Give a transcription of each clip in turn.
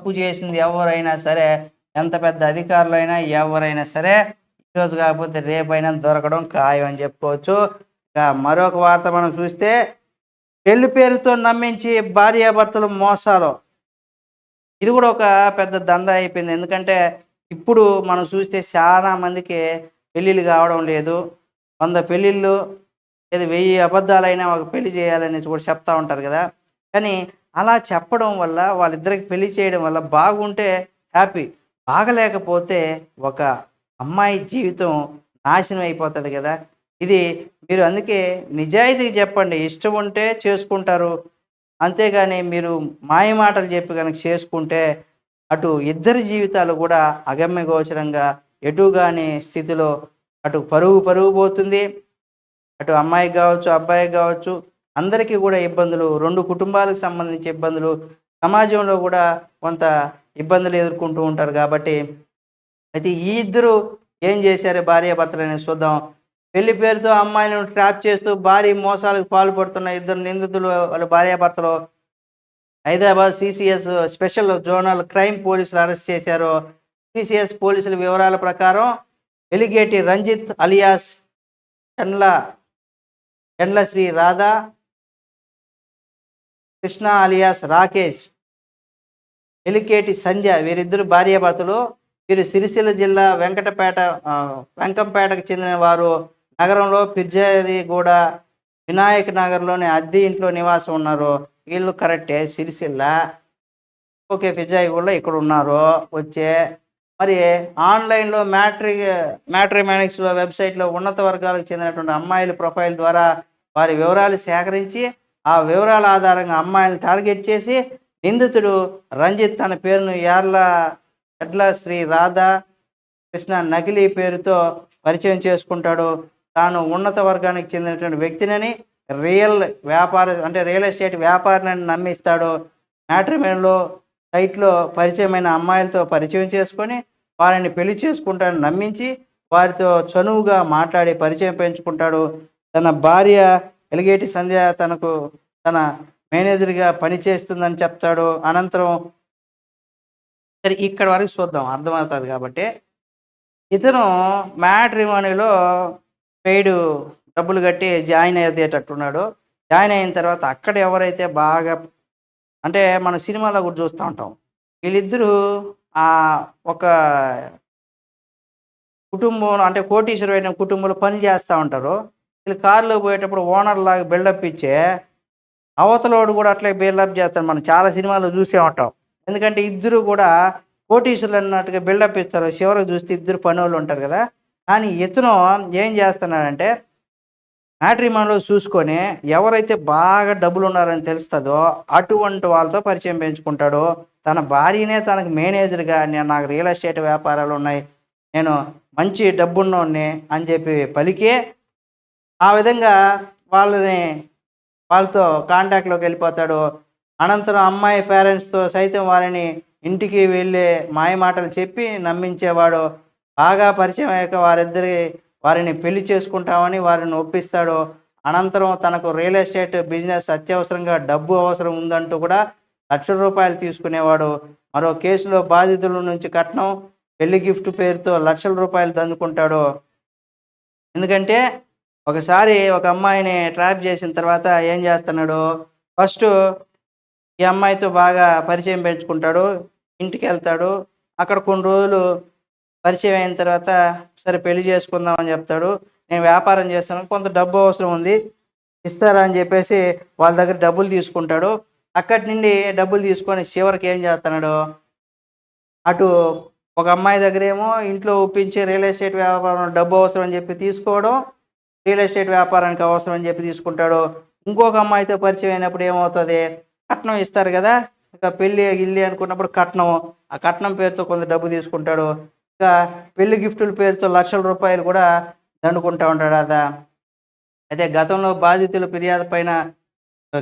తప్పు చేసింది ఎవరైనా సరే ఎంత పెద్ద అధికారులైనా ఎవరైనా సరే ఈరోజు కాకపోతే రేపైనా దొరకడం ఖాయం అని చెప్పుకోవచ్చు. మరొక వార్త మనం చూస్తే పెళ్ళి పేరుతో నమ్మించి భార్యాభర్తలు మోసాలు. ఇది కూడా ఒక పెద్ద దందా అయిపోయింది. ఎందుకంటే ఇప్పుడు మనం చూస్తే చాలా మందికి పెళ్ళిళ్ళు కావడం లేదు. వంద పెళ్ళిళ్ళు లేదు వెయ్యి అబద్ధాలైనా ఒక పెళ్ళి చేయాలని కూడా చెప్తా ఉంటారు కదా. కానీ అలా చెప్పడం వల్ల వాళ్ళిద్దరికి పెళ్ళి చేయడం వల్ల బాగుంటే హ్యాపీ. బాగలేకపోతే ఒక అమ్మాయి జీవితం నాశనం అయిపోతుంది కదా. ఇది మీరు అందుకే నిజాయితీగా చెప్పండి. ఇష్టం ఉంటే చేసుకుంటారు. అంతేగాని మీరు మాయమాటలు చెప్పి కనుక చేసుకుంటే అటు ఇద్దరి జీవితాలు కూడా అగమ్య గోచరంగా ఎటుగాని స్థితిలో అటు పరుగు పరుగు పోతుంది అటు అమ్మాయికి కావచ్చు అబ్బాయికి కావచ్చు అందరికీ కూడా ఇబ్బందులు రెండు కుటుంబాలకు సంబంధించి ఇబ్బందులు సమాజంలో కూడా కొంత ఇబ్బందులు ఎదుర్కొంటూ ఉంటారు కాబట్టి అయితే ఈ ఇద్దరు ఏం చేశారు? భార్య భర్తలని చూద్దాం. పెళ్ళి పేరుతో అమ్మాయిలను ట్రాప్ చేస్తూ భారీ మోసాలకు పాల్పడుతున్న ఇద్దరు నిందితులు వాళ్ళ భార్యాభర్తలు Hyderabad CCS special zonal crime పోలీసులు అరెస్ట్ చేశారు. సిసిఎస్ పోలీసుల వివరాల ప్రకారం ఎలిగేటి రంజిత్ అలియాస్ చండ్ల చండ్ల శ్రీ రాధా కృష్ణ అలియాస్ రాకేష్ ఎలికేటి సంధ్య వీరిద్దరు భార్యాభర్తలు వీరు సిరిసిల్ల జిల్లా వెంకటపేట వెంకంపేటకు చెందిన వారు. నగరంలో పిర్జాదిగూడ వినాయక నగర్లోని అద్దె ఇంట్లో నివాసం ఉన్నారు. వీళ్ళు కరెక్టే సిరిసిల్ల. ఓకే ఫిజాయిగూడలో ఇక్కడ ఉన్నారు. వచ్చే. మరి ఆన్లైన్లో మ్యాట్రి మ్యాట్రిమానిక్స్లో వెబ్సైట్లో ఉన్నత వర్గాలకు చెందినటువంటి అమ్మాయిల ప్రొఫైల్ ద్వారా వారి వివరాలు సేకరించి ఆ వివరాల ఆధారంగా అమ్మాయిని టార్గెట్ చేసి నిందితుడు రంజిత్ తన పేరును యార్ల ఎడ్ల శ్రీ రాధా కృష్ణ నకిలీ పేరుతో పరిచయం చేసుకుంటాడు. తాను ఉన్నత వర్గానికి చెందినటువంటి వ్యక్తినని రియల్ వ్యాపార అంటే రియల్ ఎస్టేట్ వ్యాపారిని నమ్మిస్తాడు. మ్యాట్రిమోనిలో సైట్లో పరిచయమైన అమ్మాయిలతో పరిచయం చేసుకొని వారిని పెళ్ళి చేసుకుంటాడని నమ్మించి వారితో చనువుగా మాట్లాడి పరిచయం పెంచుకుంటాడు. తన భార్య ఎలిగేటి సంధ్య తనకు తన మేనేజర్గా పనిచేస్తుందని చెప్తాడు. అనంతరం సరే ఇక్కడ వరకు చూద్దాం. అర్థమవుతుంది కాబట్టి ఇతను మ్యాట్రిమోనీలో పెయిడ్ డబ్బులు కట్టి జాయిన్ అయ్యేటట్టున్నాడు. జాయిన్ అయిన తర్వాత అక్కడ ఎవరైతే బాగా అంటే మన సినిమాలో కూడా చూస్తూ ఉంటాం. వీళ్ళిద్దరూ ఆ ఒక కుటుంబం అంటే కోటీశ్వరమైన కుటుంబంలో పని చేస్తూ ఉంటారు. వీళ్ళు కారులో పోయేటప్పుడు ఓనర్ లాగా బిల్డప్ ఇచ్చే అవతలోడు కూడా అట్లే బిల్డప్ చేస్తాడు. మనం చాలా సినిమాలు చూసే ఉంటాం. ఎందుకంటే ఇద్దరు కూడా కోటీశ్వరులు అన్నట్టుగా బిల్డప్ ఇస్తారు. చివరికి చూస్తే ఇద్దరు పనులు ఉంటారు కదా. కానీ ఇతను ఏం చేస్తున్నాడంటే మ్యాట్రిమాన్లో చూసుకొని ఎవరైతే బాగా డబ్బులు ఉన్నారని తెలుస్తుందో అటువంటి వాళ్ళతో పరిచయం పెంచుకుంటాడు తన భార్యనే తనకు మేనేజర్గా నేను నాకు రియల్ ఎస్టేట్ వ్యాపారాలు ఉన్నాయి. నేను మంచి డబ్బున్నోడిని అని చెప్పి పలికి ఆ విధంగా వాళ్ళని వాళ్ళతో కాంటాక్ట్లోకి వెళ్ళిపోతాడు. అనంతరం అమ్మాయి పేరెంట్స్తో సైతం వారిని ఇంటికి వెళ్ళే మాయ మాటలు చెప్పి నమ్మించేవాడు. బాగా పరిచయం అయ్యాక వారిద్దరి వారిని పెళ్ళి చేసుకుంటామని వారిని ఒప్పిస్తాడు. అనంతరం తనకు రియల్ ఎస్టేట్ బిజినెస్ అత్యవసరంగా డబ్బు అవసరం ఉందంటూ కూడా లక్షల రూపాయలు తీసుకునేవాడు. మరో కేసులో బాధితుల నుంచి కట్నం పెళ్ళి గిఫ్ట్ పేరుతో లక్షల రూపాయలు దందుకుంటాడు. ఎందుకంటే ఒకసారి ఒక అమ్మాయిని ట్రాప్ చేసిన తర్వాత ఏం చేస్తున్నాడు? ఫస్ట్ ఈ అమ్మాయితో బాగా పరిచయం పెంచుకుంటాడు ఇంటికి వెళ్తాడు అక్కడ కొన్ని రోజులు పరిచయం అయిన తర్వాత సరే పెళ్ళి చేసుకుందామని చెప్తాడు. నేను వ్యాపారం చేస్తాను కొంత డబ్బు అవసరం ఉంది ఇస్తారా అని చెప్పేసి వాళ్ళ దగ్గర డబ్బులు తీసుకుంటాడు. అక్కడి నుండి డబ్బులు తీసుకొని చివరికి ఏం చేస్తున్నాడు? అటు ఒక అమ్మాయి దగ్గరేమో ఇంట్లో ఒప్పించి రియల్ ఎస్టేట్ వ్యాపారం డబ్బు అవసరం అని చెప్పి తీసుకోవడం రియల్ ఎస్టేట్ వ్యాపారానికి అవసరం అని చెప్పి తీసుకుంటాడు ఇంకొక అమ్మాయితో పరిచయం అయినప్పుడు ఏమవుతుంది? కట్నం ఇస్తారు కదా ఇక పెళ్ళి ఇల్లి అనుకున్నప్పుడు కట్నం ఆ కట్నం పేరుతో కొంత డబ్బు తీసుకుంటాడు. ఇంకా పెళ్ళి గిఫ్టుల పేరుతో లక్షల రూపాయలు కూడా దండుకుంటా ఉంటాడు అదా? అయితే గతంలో బాధితుల ఫిర్యాదు పైన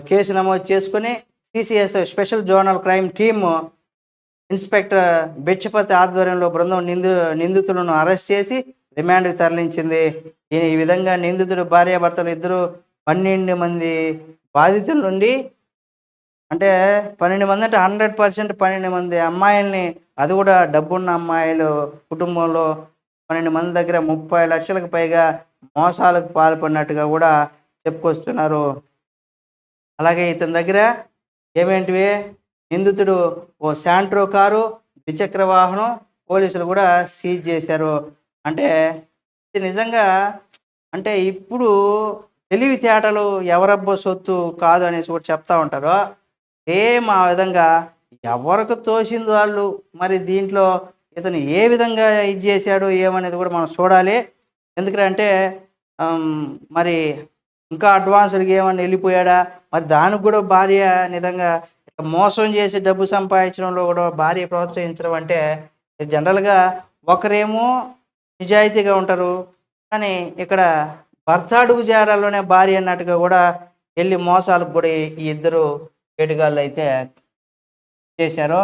కేసు నమోదు చేసుకుని CCS special zonal crime team inspector Bechapathi ఆధ్వర్యంలో బృందం నిందు నిందితులను అరెస్ట్ చేసి రిమాండ్కి తరలించింది. ఈ విధంగా నిందితుడు భార్యాభర్తలు ఇద్దరు పన్నెండు మంది బాధితుల నుండి అంటే పన్నెండు మంది అంటే హండ్రెడ్ పర్సెంట్ పన్నెండు మంది అమ్మాయిల్ని అది కూడా డబ్బున్న అమ్మాయిలు కుటుంబంలో పన్నెండు మంది దగ్గర ముప్పై లక్షలకు పైగా మోసాలకు పాల్పడినట్టుగా కూడా చెప్పుకొస్తున్నారు. అలాగే ఇతని దగ్గర ఏమేంటివి? నిందితుడు ఓ శాంట్రో కారు ద్విచక్ర వాహనం పోలీసులు కూడా సీజ్ చేశారు. అంటే ఇది నిజంగా అంటే ఇప్పుడు తెలివితేటలు ఎవరబ్బో సొత్తు కాదు అనేసి కూడా చెప్తా ఉంటారు సేమ్ ఆ విధంగా ఎవరికి తోసింది వాళ్ళు? మరి దీంట్లో ఇతను ఏ విధంగా ఇది చేశాడు ఏమనేది కూడా మనం చూడాలి. ఎందుకంటే మరి ఇంకా అడ్వాన్స్డ్గా ఏమన్నా వెళ్ళిపోయాడా? మరి దానికి కూడా భార్య నిజంగా మోసం చేసి డబ్బు సంపాదించడంలో కూడా భార్య ప్రోత్సహించడం అంటే జనరల్గా ఒకరేమో నిజాయితీగా ఉంటారు. కానీ ఇక్కడ భర్త అడుగు జాడల్లోనే భార్య అన్నట్టుగా కూడా వెళ్ళి మోసాలకు కూడా ఈ ఇద్దరు ఏడుగాళ్ళు అయితే చేశారు